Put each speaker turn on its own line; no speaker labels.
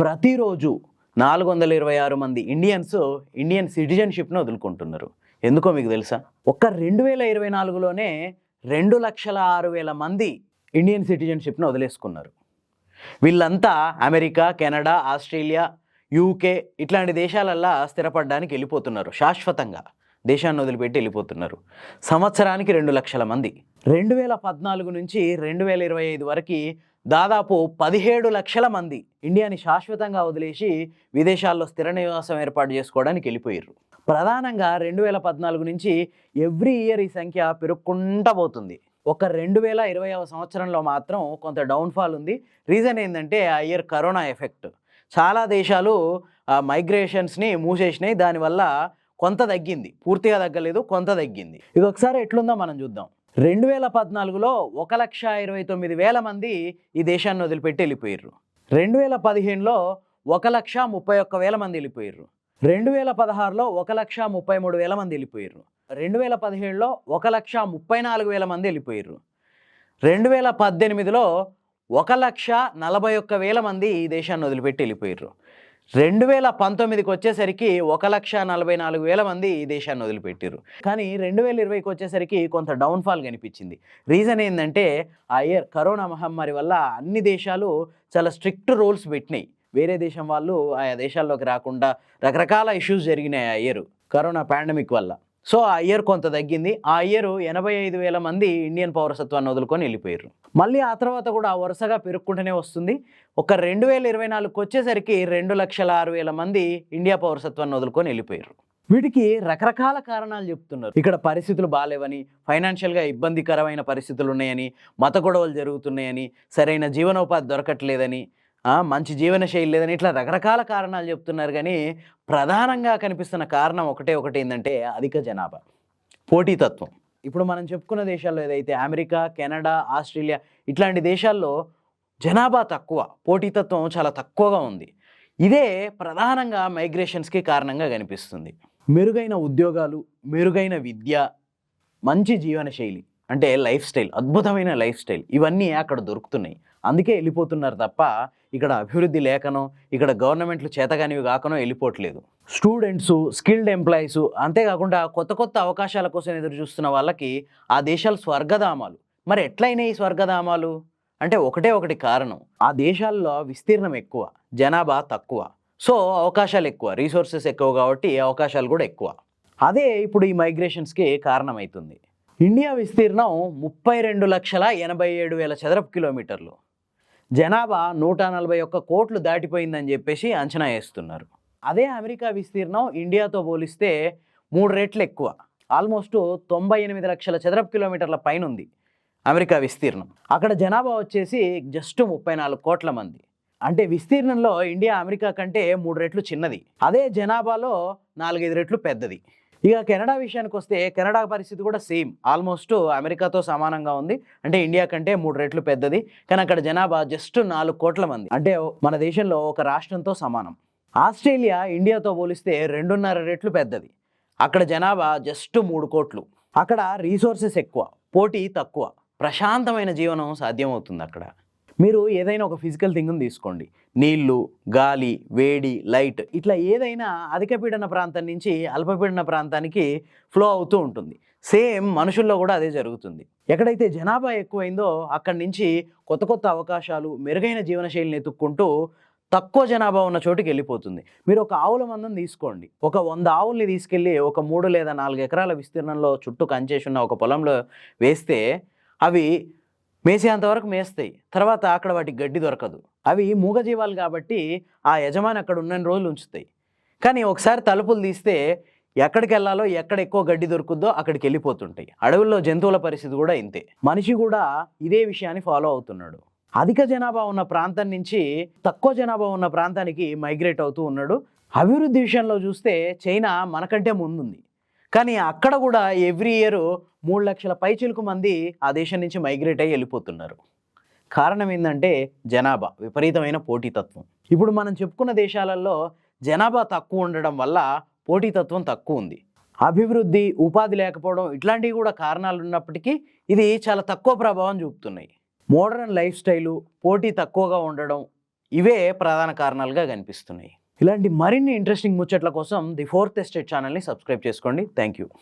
ప్రతిరోజు నాలుగు వందల ఇరవై ఆరు మంది ఇండియన్స్ ఇండియన్ సిటిజన్షిప్ను వదులుకుంటున్నారు. ఎందుకో మీకు తెలుసా? ఒక్క రెండు వేల ఇరవై నాలుగులోనే రెండు లక్షల ఆరు వేల మంది ఇండియన్ సిటిజన్షిప్ను వదిలేసుకున్నారు. వీళ్ళంతా అమెరికా కెనడా ఆస్ట్రేలియా యూకే ఇట్లాంటి దేశాలల్లా స్థిరపడడానికి వెళ్ళిపోతున్నారు. శాశ్వతంగా దేశాన్ని వదిలిపెట్టి వెళ్ళిపోతున్నారు. సంవత్సరానికి రెండు లక్షల మంది. రెండు వేల పద్నాలుగు నుంచి రెండు వేల ఇరవై ఐదు వరకు దాదాపు పదిహేడు లక్షల మంది ఇండియాని శాశ్వతంగా వదిలేసి విదేశాల్లో స్థిర నివాసం ఏర్పాటు చేసుకోవడానికి వెళ్ళిపోయారు ప్రధానంగా రెండు వేల పద్నాలుగు నుంచి ఎవ్రీ ఇయర్ ఈ సంఖ్య పెరుగుకుంటా పోతుంది. ఒక రెండు వేల ఇరవైవ సంవత్సరంలో మాత్రం కొంత డౌన్ఫాల్ ఉంది. రీజన్ ఏంటంటే ఆ ఇయర్ కరోనా ఎఫెక్ట్. చాలా దేశాలు మైగ్రేషన్స్ని మూసేసినాయి. దానివల్ల కొంత తగ్గింది. పూర్తిగా తగ్గలేదు కొంత తగ్గింది. ఇది ఒకసారి ఎట్లుందో మనం చూద్దాం. రెండు వేల పద్నాలుగులో ఒక లక్ష ఇరవై తొమ్మిది వేల మంది ఈ దేశాన్ని వదిలిపెట్టి వెళ్ళిపోయారు రెండు వేల పదిహేనులో ఒక లక్ష ముప్పై ఒక్క వేల మంది వెళ్ళిపోయారు రెండు వేల పదహారులో ఒక లక్ష ముప్పై మూడు వేల మంది వెళ్ళిపోయారు రెండు వేల పదిహేడులో ఒక లక్ష ముప్పై నాలుగు వేల మంది వెళ్ళిపోయారు రెండు వేల పద్దెనిమిదిలో ఒక లక్ష నలభై ఒక్క వేల మంది ఈ దేశాన్ని వదిలిపెట్టి వెళ్ళిపోయారు రెండు వేల పంతొమ్మిదికి వచ్చేసరికి ఒక లక్ష నలభై నాలుగు వేల మంది ఈ దేశాన్ని వదిలిపెట్టారు కానీ రెండు వేల ఇరవైకి వచ్చేసరికి కొంత డౌన్ఫాల్ కనిపించింది. రీజన్ ఏంటంటే ఆ ఇయర్ కరోనా మహమ్మారి వల్ల అన్ని దేశాలు చాలా స్ట్రిక్ట్ రూల్స్ పెట్టినాయి. వేరే దేశం వాళ్ళు ఆయా దేశాల్లోకి రాకుండా రకరకాల ఇష్యూస్ జరిగినాయి ఆ ఇయర్ కరోనా పాండమిక్ వల్ల. సో ఆ ఇయర్ కొంత తగ్గింది. ఆ ఇయర్ ఎనభై ఐదు వేల మంది ఇండియన్ పౌరసత్వాన్ని వదులుకొని వెళ్ళిపోయారు మళ్ళీ ఆ తర్వాత కూడా వరుసగా పెరుక్కుంటూనే వస్తుంది. ఒక రెండు వేల ఇరవై నాలుగుకి వచ్చేసరికి రెండు లక్షల ఆరు వేల మంది ఇండియా పౌరసత్వాన్ని వదులుకొని వెళ్ళిపోయారు వీటికి రకరకాల కారణాలు చెప్తున్నారు. ఇక్కడ పరిస్థితులు బాగాలేవని ఫైనాన్షియల్గా ఇబ్బందికరమైన పరిస్థితులు ఉన్నాయని మత గొడవలు జరుగుతున్నాయని సరైన జీవనోపాధి దొరకట్లేదని మంచి జీవన శైలి లేదని ఇట్లా రకరకాల కారణాలు చెప్తున్నారు కానీ ప్రధానంగా కనిపిస్తున్న కారణం ఒకటే ఒకటి ఏంటంటే అధిక జనాభా. పోటీతత్వం. ఇప్పుడు మనం చెప్పుకున్న దేశాల్లో ఏదైతే అమెరికా కెనడా ఆస్ట్రేలియా ఇట్లాంటి దేశాల్లో జనాభా తక్కువ పోటీతత్వం చాలా తక్కువగా ఉంది. ఇదే ప్రధానంగా మైగ్రేషన్స్కి కారణంగా కనిపిస్తుంది. మెరుగైన ఉద్యోగాలు మెరుగైన విద్య మంచి జీవన శైలి. అంటే లైఫ్ స్టైల్ అద్భుతమైన లైఫ్ స్టైల్ ఇవన్నీ అక్కడ దొరుకుతున్నాయి. అందుకే వెళ్ళిపోతున్నారు తప్ప ఇక్కడ అభివృద్ధి లేకనో ఇక్కడ గవర్నమెంట్లు చేతగానివి కాకనో వెళ్ళిపోవట్లేదు. స్టూడెంట్స్ స్కిల్డ్ ఎంప్లాయీస్ అంతేకాకుండా కొత్త కొత్త అవకాశాల కోసం ఎదురు చూస్తున్న వాళ్ళకి ఆ దేశాలు స్వర్గధామాలు. మరి ఎట్లయినా ఈ స్వర్గధామాలు? అంటే ఒకటే ఒకటి కారణం. ఆ దేశాల్లో విస్తీర్ణం ఎక్కువ జనాభా తక్కువ. సో అవకాశాలు ఎక్కువ రీసోర్సెస్ ఎక్కువ కాబట్టి అవకాశాలు కూడా ఎక్కువ. అదే ఇప్పుడు ఈ మైగ్రేషన్స్కి కారణమవుతుంది ఇండియా విస్తీర్ణం ముప్పై రెండు లక్షల ఎనభై ఏడు వేల చదరపు కిలోమీటర్లు. జనాభా నూట నలభై ఒక్క కోట్లు దాటిపోయిందని చెప్పేసి అంచనా వేస్తున్నారు. అదే అమెరికా విస్తీర్ణం ఇండియాతో పోలిస్తే మూడు రెట్లు ఎక్కువ. ఆల్మోస్ట్ తొంభై ఎనిమిది లక్షల చదరపు కిలోమీటర్ల పైన ఉంది అమెరికా విస్తీర్ణం. అక్కడ జనాభా వచ్చేసి జస్ట్ ముప్పై నాలుగు కోట్ల మంది. అంటే విస్తీర్ణంలో ఇండియా అమెరికా కంటే మూడు రెట్లు చిన్నది. అదే జనాభాలో నాలుగైదు రెట్లు పెద్దది. ఇక కెనడా విషయానికి వస్తే కెనడా పరిస్థితి కూడా సేమ్. ఆల్మోస్ట్ అమెరికాతో సమానంగా ఉంది. అంటే ఇండియా కంటే మూడు రెట్లు పెద్దది. కానీ అక్కడ జనాభా జస్ట్ నాలుగు కోట్ల మంది. అంటే మన దేశంలో ఒక రాష్ట్రంతో సమానం. ఆస్ట్రేలియా ఇండియాతో పోలిస్తే రెండున్నర రెట్లు పెద్దది. అక్కడ జనాభా జస్ట్ మూడు కోట్లు. అక్కడ రీసోర్సెస్ ఎక్కువ. పోటీ తక్కువ. ప్రశాంతమైన జీవనం సాధ్యమవుతుంది అక్కడ. మీరు ఏదైనా ఒక ఫిజికల్ థింగ్ని తీసుకోండి. నీళ్ళు గాలి వేడి లైట్ ఇట్లా ఏదైనా అధిక పీడన ప్రాంతం నుంచి అల్పపీడన ప్రాంతానికి ఫ్లో అవుతూ ఉంటుంది. సేమ్ మనుషుల్లో కూడా అదే జరుగుతుంది. ఎక్కడైతే జనాభా ఎక్కువైందో అక్కడి నుంచి కొత్త కొత్త అవకాశాలు మెరుగైన జీవనశైలిని ఎత్తుక్కుంటూ తక్కువ జనాభా ఉన్న చోటుకి వెళ్ళిపోతుంది. మీరు ఒక ఆవుల మందం తీసుకోండి. ఒక వంద ఆవుల్ని తీసుకెళ్ళి ఒక మూడు లేదా నాలుగు ఎకరాల విస్తీర్ణంలో చుట్టూ కంచేసి ఉన్న ఒక పొలంలో వేస్తే అవి మేసేంతవరకు మేస్తాయి. తర్వాత అక్కడ వాటికి గడ్డి దొరకదు. అవి మూగజీవాలు కాబట్టి ఆ యజమాని అక్కడ ఉన్న రోజులు ఉంచుతాయి. కానీ ఒకసారి తలుపులు తీస్తే ఎక్కడికి వెళ్ళాలో ఎక్కడ ఎక్కువ గడ్డి దొరుకుద్దో అక్కడికి వెళ్ళిపోతుంటాయి. అడవుల్లో జంతువుల పరిస్థితి కూడా ఇంతే. మనిషి కూడా ఇదే విషయాన్ని ఫాలో అవుతున్నాడు. అధిక జనాభా ఉన్న ప్రాంతం నుంచి తక్కువ జనాభా ఉన్న ప్రాంతానికి మైగ్రేట్ అవుతూ ఉన్నాడు. అభివృద్ధి విషయంలో చూస్తే చైనా మనకంటే ముందుంది. కానీ అక్కడ కూడా ఎవ్రీ ఇయర్ మూడు లక్షల పైచిలుకు మంది ఆ దేశం నుంచి మైగ్రేట్ అయ్యి వెళ్ళిపోతున్నారు. కారణం ఏంటంటే జనాభా విపరీతమైన పోటీతత్వం. ఇప్పుడు మనం చెప్పుకున్న దేశాలలో జనాభా తక్కువ ఉండడం వల్ల పోటీతత్వం తక్కువ ఉంది. అభివృద్ధి ఉపాధి లేకపోవడం ఇట్లాంటివి కూడా కారణాలు ఉన్నప్పటికీ ఇది చాలా తక్కువ ప్రభావం చూపుతున్నాయి. మోడర్న్ లైఫ్ స్టైలు పోటీ తక్కువగా ఉండడం ఇవే ప్రధాన కారణాలుగా కనిపిస్తున్నాయి. ఇలాంటి మరిన్ని ఇంట్రెస్టింగ్ ముచ్చట్ల కోసం ది ఫోర్త్ ఎస్టేట్ ఛానల్ని సబ్స్క్రైబ్ చేసుకోండి. Thank you